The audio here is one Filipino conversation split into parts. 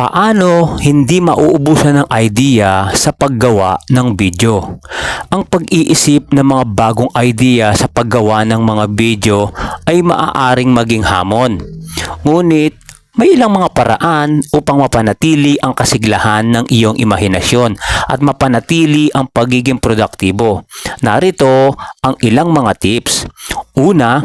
Paano hindi mauubusan ng idea sa paggawa ng video? Ang pag-iisip ng mga bagong idea sa paggawa ng mga video ay maaaring maging hamon. Ngunit may ilang mga paraan upang mapanatili ang kasiglahan ng iyong imahinasyon at mapanatili ang pagiging produktibo. Narito ang ilang mga tips. Una,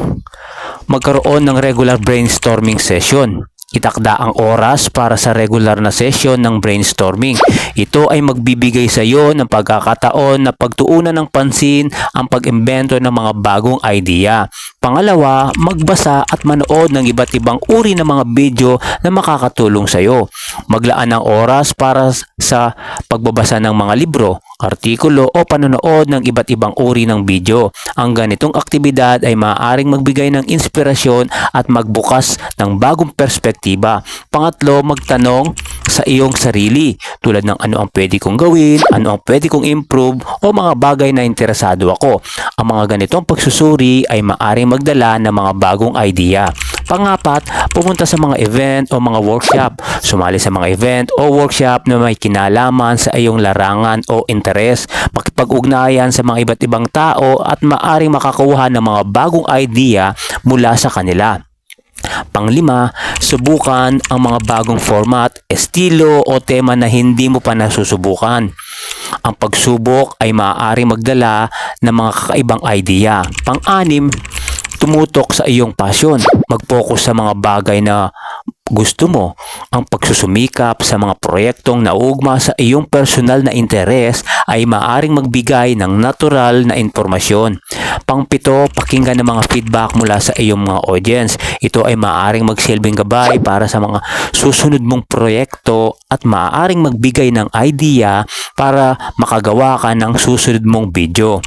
magkaroon ng regular brainstorming session. Itakda ang oras para sa regular na session ng brainstorming. Ito ay magbibigay sa iyo ng pagkakataon na pagtuunan ng pansin ang pag-imbento ng mga bagong idea. Pangalawa, magbasa at manood ng iba't ibang uri ng mga video na makakatulong sa iyo. Maglaan ng oras para sa pagbabasa ng mga libro, artikulo o panonood ng iba't ibang uri ng video. Ang ganitong aktibidad ay maaaring magbigay ng inspirasyon at magbukas ng bagong perspektiba. Pangatlo, magtanong sa iyong sarili tulad ng ano ang pwede kong gawin, ano ang pwede kong improve o mga bagay na interesado ako. Ang mga ganitong pagsusuri ay maaaring magdala ng mga bagong idea. Pangapat, pumunta sa mga event o mga workshop. Sumali sa mga event o workshop na may kinalaman sa iyong larangan o interes. Makipag-ugnayan sa mga iba't ibang tao at maaring makakuha ng mga bagong idea mula sa kanila. Panglima, subukan ang mga bagong format, estilo o tema na hindi mo pa nasusubukan. Ang pagsubok ay maaaring magdala ng mga kakaibang idea. Pang-anim, tumutok sa iyong pasyon. Mag-focus sa mga bagay na gusto mo, ang pagsusumikap sa mga proyektong naugma sa iyong personal na interes ay maaring magbigay ng natural na impormasyon. Pangpito, pakinggan ng mga feedback mula sa iyong mga audience. Ito ay maaring magsilbing gabay para sa mga susunod mong proyekto at maaring magbigay ng idea para makagawa ka ng susunod mong video.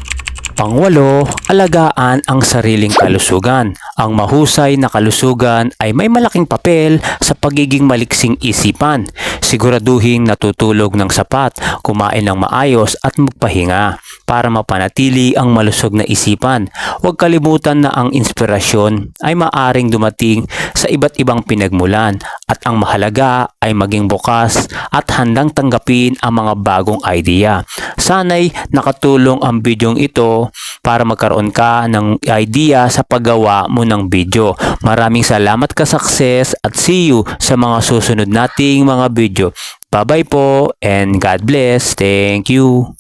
Pangwalo, alagaan ang sariling kalusugan. Ang mahusay na kalusugan ay may malaking papel sa pagiging maliksing isipan. Siguraduhin natutulog ng sapat, kumain ng maayos at magpahinga para mapanatili ang malusog na isipan. Huwag kalimutan na ang inspirasyon ay maaring dumating sa iba't ibang pinagmulan at ang mahalaga ay maging bukas at handang tanggapin ang mga bagong idea. Sana'y nakatulong ang bidyong ito para magkaroon ka ng idea sa paggawa mo ng video. Maraming salamat ka success at see you sa mga susunod nating mga video. Bye-bye po and God bless. Thank you.